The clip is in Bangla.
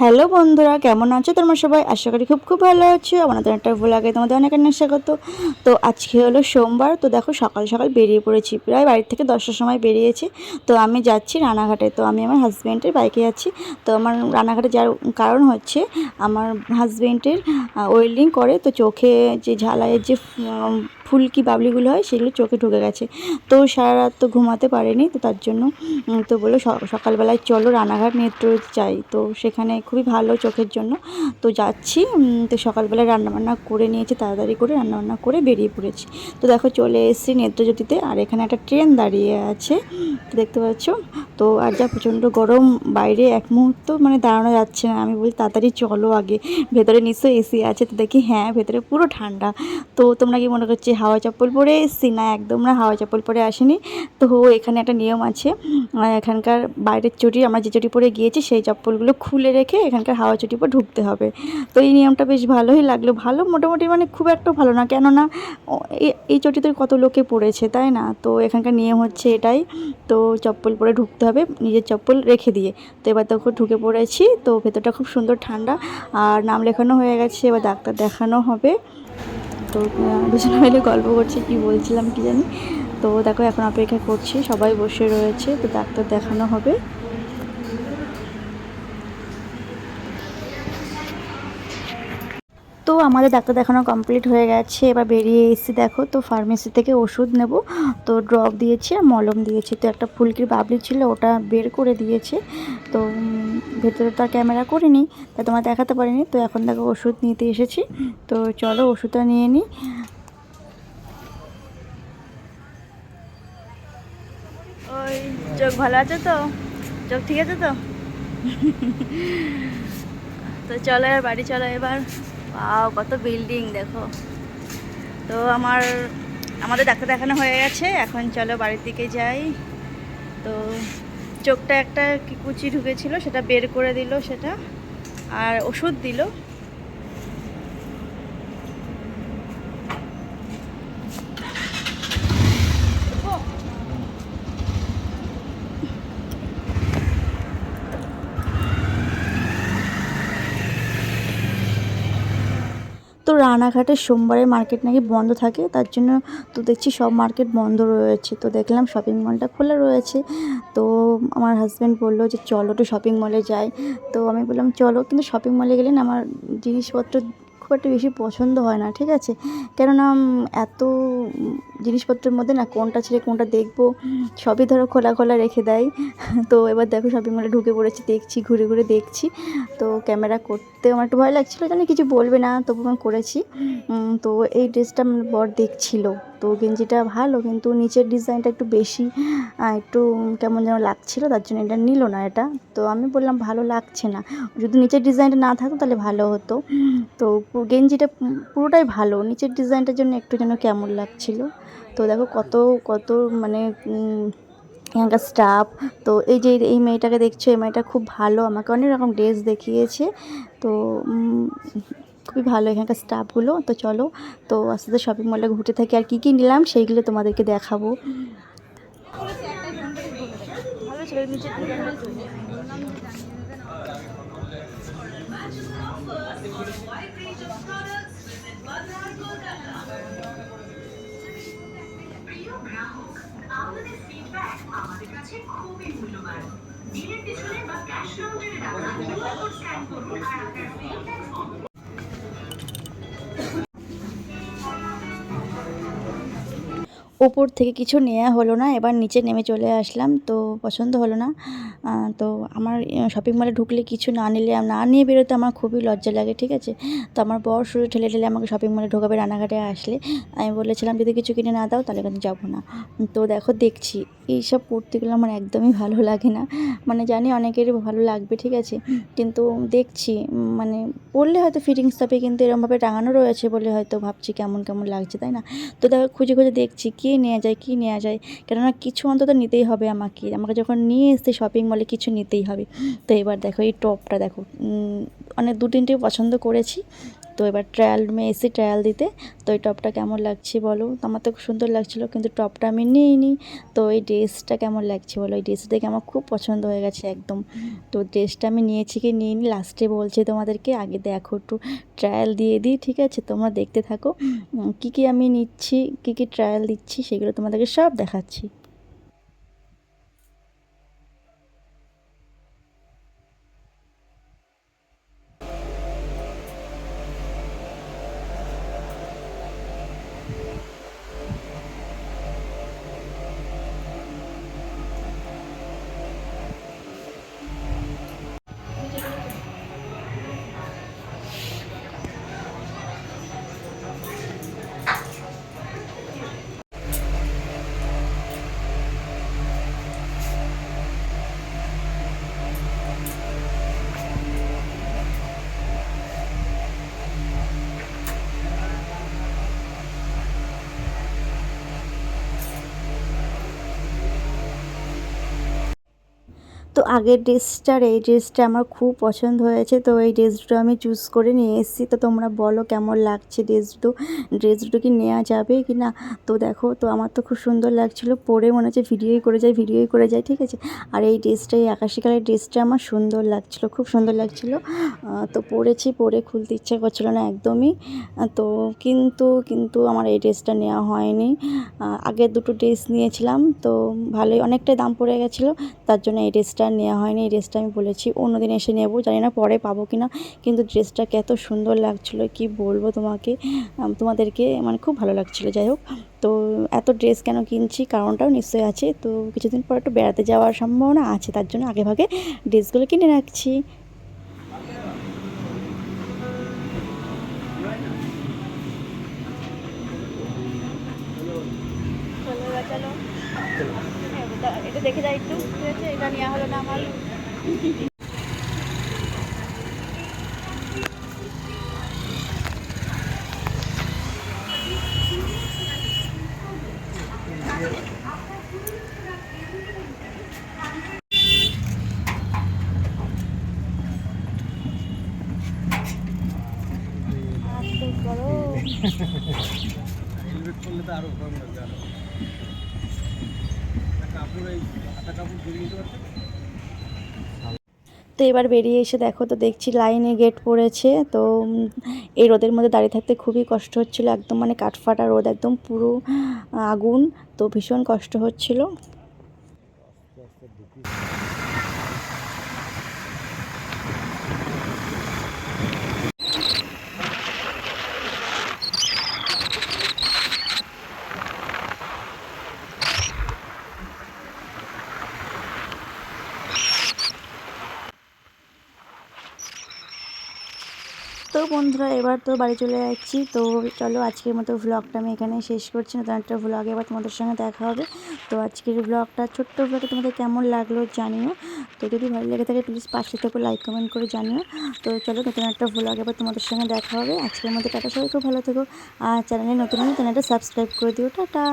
হ্যালো বন্ধুরা, কেমন আছো তোমরা সবাই? আশা করি খুব খুব ভালো আছো। আমাদের একটা ভোলাগে তোমাদের অনেক অনেক স্বাগত তো আজকে হলো সোমবার। তো দেখো সকাল সকাল বেরিয়ে পড়েছি। প্রায় বাড়ির থেকে দশটার সময় বেরিয়েছি। তো আমি যাচ্ছি রানাঘাটে। তো আমি আমার হাজব্যান্ডের বাইকে যাচ্ছি। তো আমার রানাঘাটে যাওয়ার কারণ হচ্ছে আমার হাজব্যান্ডের ওয়েল্ডিং করে। তো চোখে যে ঝালাইয়ের যে ফুলকি বাবলিগুলো হয় সেগুলো চোখে ঢুকে গেছে। তো সারা রাত তো ঘুমাতে পারেনি, তো তার জন্য তো বলল সকালবেলায় চলো রানাঘাট মেট্রো যাই। তো সেখানে খুবই ভালো চোখের জন্য। তো যাচ্ছি তো সকালবেলায় রান্নাবান্না করে নিয়েছি, তাড়াতাড়ি করে রান্নাবান্না করে বেরিয়ে পড়েছি। তো দেখো চলে এসেছি নেত্রজ্যোতিতে, আর এখানে একটা ট্রেন দাঁড়িয়ে আছে দেখতে পাচ্ছ? তো আর যা প্রচণ্ড গরম, বাইরে এক মুহূর্ত মানে দাঁড়ানো যাচ্ছে না। আমি বলি, তাড়াতাড়ি চলো আগে, ভেতরে নিশ্চয়ই এসি আছে। তো দেখি হ্যাঁ ভেতরে পুরো ঠান্ডা। তো তোমরা কি মনে করছি, হাওয়া চপ্পল পরে এসছি? না, একদম না, হাওয়া চপ্পল পরে আসিনি। তো এখানে একটা নিয়ম আছে এখানকার বাইরের চটি, আমরা যে চটি পরে গিয়েছি, সেই চপ্পলগুলো খুলে রেখে এখানকার হাওয়া চটি পরে ঢুকতে হবে। তো এই নিয়মটা বেশ ভালোই লাগল। ভালো মোটামুটি মানে খুব একটা ভালো না, কেননা এই চটিতে কত লোকে পড়েছে, তাই না? তো এখানকার নিয়ম হচ্ছে এটাই। তো চপ্পল পরে ঢুকতে হবে নিজের চপ্পল রেখে দিয়ে। তো এবার তখন ঢুকে পড়েছি, তো ভেতরটা খুব সুন্দর ঠান্ডা। আর নাম লেখানো হয়ে গেছে, এবার ডাক্তার দেখানো হবে। তো দুজনে মিলে গল্প করছি, কি বলছিলাম কি জানি। তো দেখো এখন অপেক্ষা করছি, সবাই বসে রয়েছে, তো ডাক্তার দেখানো হবে। আমাদের ডাক্তার দেখানো কমপ্লিট হয়ে গেছে, এবার বেরিয়ে এসেছি দেখো, তো ফার্মেসি থেকে ওষুধ নেব, তো ড্রপ দিয়েছি আর মলম দিয়েছি, তো একটা ফুলকির বাবলি ছিল, ওটা বের করে দিয়েছে, তো ভেতরে তো আর ক্যামেরা করিনি তাই তোমার দেখাতে পারিনি, তো এখন দেখো ওষুধ নিতে এসেছি, তো চলো ওষুধটা নিয়ে নিই ওই, চোখ ভালো আছে তো? চোখ ঠিক আছে তো? তো চলো এবার, বাড়ি চলো এবার। কত বিল্ডিং দেখো। তো আমার, আমাদের ডাক্তার দেখানো হয়ে গেছে, এখন চলো বাড়ির দিকে যাই। তো চোখটা একটা কুচি ঢুকেছিল, সেটা বের করে দিল সেটা, আর ওষুধ দিল। তো রানাঘাটের সোমবারে মার্কেট নাকি বন্ধ থাকে, তার জন্য তো দেখছি সব মার্কেট বন্ধ রয়েছে। তো দেখলাম শপিং মলটা খোলা রয়েছে। তো আমার হাজব্যান্ড বলল যে, চলো একটু শপিং মলে যাই। তো আমি বললাম, চলো। কিন্তু শপিং মলে গেলে না আমার জিনিসপত্র খুব একটা বেশি পছন্দ হয় না, ঠিক আছে? কেননা এত জিনিসপত্রের মধ্যে না কোনটা ছেড়ে কোনটা দেখব, সবই ধরো খোলা খোলা রেখে দেয়। তো এবার দেখো শপিং মলে ঢুকে পড়েছি, দেখছি, ঘুরে ঘুরে দেখছি। তো ক্যামেরা করতে আমার একটু ভয় লাগছিল, জানি কিছু বলবে না তবু আমি করেছি। তো এই ড্রেসটা আমার বর দেখছিল। তো গেঞ্জিটা ভালো, কিন্তু নিচের ডিজাইনটা একটু বেশি একটু কেমন যেন লাগছিল, তার জন্য এটা নিল না এটা। তো আমি বললাম, ভালো লাগছে না। যদি নিচের ডিজাইনটা না থাকতো তাহলে ভালো হতো। তো গেঞ্জিটা পুরোটাই ভালো, নিচের ডিজাইনটার জন্য একটু যেন কেমন লাগছিল। তো দেখো কত কত মানে এখানকার স্টাফ তো এই যে এই মেয়েটাকে দেখছ, এই মেয়েটা খুব ভালো, আমাকে অনেক রকম ড্রেস দেখিয়েছে। তো খুবই ভালো এখানকার স্টাফগুলো। তো চলো, তো আস্তে আস্তে শপিং মলে ঘুরতে থাকি। আর কী কী নিলাম সেইগুলো তোমাদেরকে দেখাবো। খুবই মূল্যবান বা ক্যাশ স্ক্যান করুন আর আপনার ওপর থেকে কিছু নেওয়া হলো না, এবার নিচে নেমে চলে আসলাম, তো পছন্দ হলো না। তো আমার শপিং মলে ঢুকলে কিছু না নিলে, না নিয়ে বেরোতে আমার খুবই লজ্জা লাগে, ঠিক আছে? তো আমার বর শুরু ঠেলে ঠেলে আমাকে শপিং মলে ঢোকাবে রানাঘাটে আসলে। আমি বলেছিলাম, যদি কিছু কিনে না দাও, তাহলে কিন্তু যাব না। তো দেখো, দেখছি। এইসব কুর্তিগুলো আমার একদমই ভালো লাগে না। মানে জানি অনেকেরই ভালো লাগবে, ঠিক আছে? কিন্তু দেখছি মানে পরলে হয়তো ফিটিংস হবে কিন্তু এরমভাবে টাঙানো রয়েছে বলে হয়তো ভাবছি, কেমন কেমন লাগছে, তাই না? তো দেখো, খুঁজে খুঁজে দেখছি কী নেওয়া যায়, কী নেওয়া যায়? কেননা কিছু অন্তত নিতেই হবে আমাকে। আমাকে যখন নিয়ে এসছে শপিং মলে কিছু নিতেই হবে। তো এবার দেখো, এই টপটা দেখো। অনেক দু তিনটে পছন্দ করেছি। তো এবার ট্রায়াল রুমে এসে ট্রায়াল দিতে। তো এই টপটা কেমন লাগছে বলো? আমার তো খুব সুন্দর লাগছিল, কিন্তু টপটা আমি নিইনি। তো এই ড্রেসটা কেমন লাগছে বলো? এই ড্রেস দেখে আমার খুব পছন্দ হয়ে গেছে একদম। তো ড্রেসটা আমি নিয়েছি কি নিইনি লাস্টে বলছি তোমাদেরকে, আগে দেখো একটু ট্রায়াল দিয়ে দিই, ঠিক আছে? তোমরা দেখতে থাকো। কী কী আমি নিচ্ছি, কী কী ট্রায়াল দিচ্ছি, সেগুলো তোমাদেরকে সব দেখাচ্ছি। আগের ড্রেসটার এই ড্রেসটা আমার খুব পছন্দ হয়েছে, তো এই ড্রেস দুটো আমি চুজ করে নিয়ে এসেছি। তো তোমরা বলো কেমন লাগছে ড্রেস দুটো ড্রেস দুটো কি নেওয়া যাবে কি না? তো দেখো, তো আমার তো খুব সুন্দর লাগছিল। পরে মনে হচ্ছে ভিডিওই করে যাই ভিডিওই করে যাই, ঠিক আছে? আর এই ড্রেসটা, এই আকাশি কালার ড্রেসটা আমার সুন্দর লাগছিল, খুব সুন্দর লাগছিল। তো পরেছি, পরে খুলতে ইচ্ছা করছিল না একদমই। তো কিন্তু কিন্তু আমার এই ড্রেসটা নেওয়া হয়নি। আগের দুটো ড্রেস নিয়েছিলাম, তো ভালোই, অনেকটাই দাম পড়ে গেছিল, তার জন্য এই ড্রেসটা নেওয়া হয়নি, এই ড্রেসটা আমি বলেছি। অন্যদিন এসে নেব, জানি না পরে পাবো কি না কিন্তু ড্রেসটাকে এত সুন্দর লাগছিল, কি বলব তোমাকে? তোমাদেরকে মানে খুব ভালো লাগছিল, যাই হোক। তো এত ড্রেস কেন কিনছি, কারণটাও নিশ্চয়ই আছে। তো কিছুদিন পর একটু বেড়াতে যাওয়ার সম্ভাবনা আছে, তার জন্য আগে ভাগে ড্রেসগুলো কিনে রাখছি। এটা দেখে যাই একটু ঠিক আছে? এটা নেওয়া হলো না আমার। হেলমেট করলে তো আরও গরম লাগবে আরও একটা কাপড় এই হাতা কাপড় জড়িয়ে দিতে পারছে তো এবার বেরিয়ে এসে দেখো তো দেখছি লাইনে গেট পড়েছে, তো এই রোদের মধ্যে দাঁড়িয়ে থাকতে খুবই কষ্ট হচ্ছিল, একদম মানে কাঠফাটা রোদ, একদম পুরো আগুন, তো ভীষণ কষ্ট হচ্ছিল। তো বন্ধুরা, এবার তো বাড়ি চলে যাচ্ছি। তো চলো আজকের মতো ভ্লগটা আমি এখানে শেষ করছি। নতুন একটা ভ্লগে এবার তোমাদের সঙ্গে দেখা হবে। তো আজকের ভ্লগটা ছোট্ট ভ্লগটা তোমাদের কেমন লাগল জানিও। তো যদি ভালো লেগে থাকে প্লিজ পাশে থেকে লাইক কমেন্ট করে জানিও। তো চলো নতুন একটা ভ্লগ এবার তোমাদের সঙ্গে দেখা হবে। আজকের মধ্যে টাটা, সবাই খুব ভালো থেকো। আর চ্যানেলে নতুন হলে চ্যানেলটা সাবস্ক্রাইব করে দিও। টাটা!